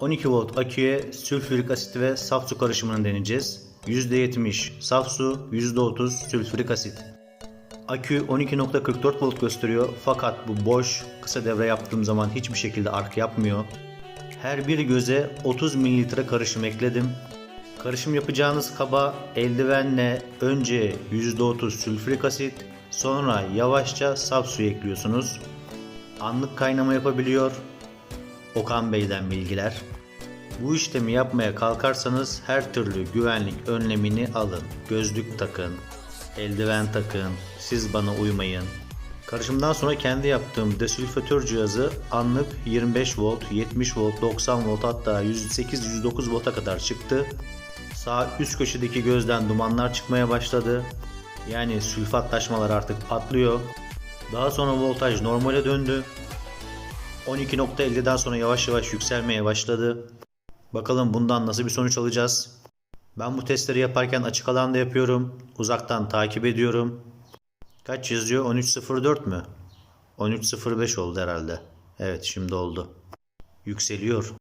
12 volt aküye sülfürik asit ve saf su karışımını deneyeceğiz. %70 saf su, %30 sülfürik asit. Akü 12.44 volt gösteriyor fakat bu boş. Kısa devre yaptığım zaman hiçbir şekilde ark yapmıyor. Her bir göze 30 mililitre karışım ekledim. Karışım yapacağınız kaba eldivenle önce %30 sülfürik asit, sonra yavaşça saf su ekliyorsunuz. Anlık kaynama yapabiliyor. Okan Bey'den bilgiler. Bu işlemi yapmaya kalkarsanız her türlü güvenlik önlemini alın. Gözlük takın, eldiven takın, siz bana uymayın. Karışımdan sonra kendi yaptığım desülfatör cihazı anlık 25 volt, 70 volt, 90 volt hatta 108-109 volta kadar çıktı. Sağ üst köşedeki gözden dumanlar çıkmaya başladı. Yani sülfatlaşmalar artık patlıyor. Daha sonra voltaj normale döndü. 12.50'den sonra yavaş yavaş yükselmeye başladı. Bakalım bundan nasıl bir sonuç alacağız. Ben bu testleri yaparken açık alanda yapıyorum. Uzaktan takip ediyorum. Kaç yazıyor? 13.04 mü? 13.05 oldu herhalde. Evet şimdi oldu. Yükseliyor.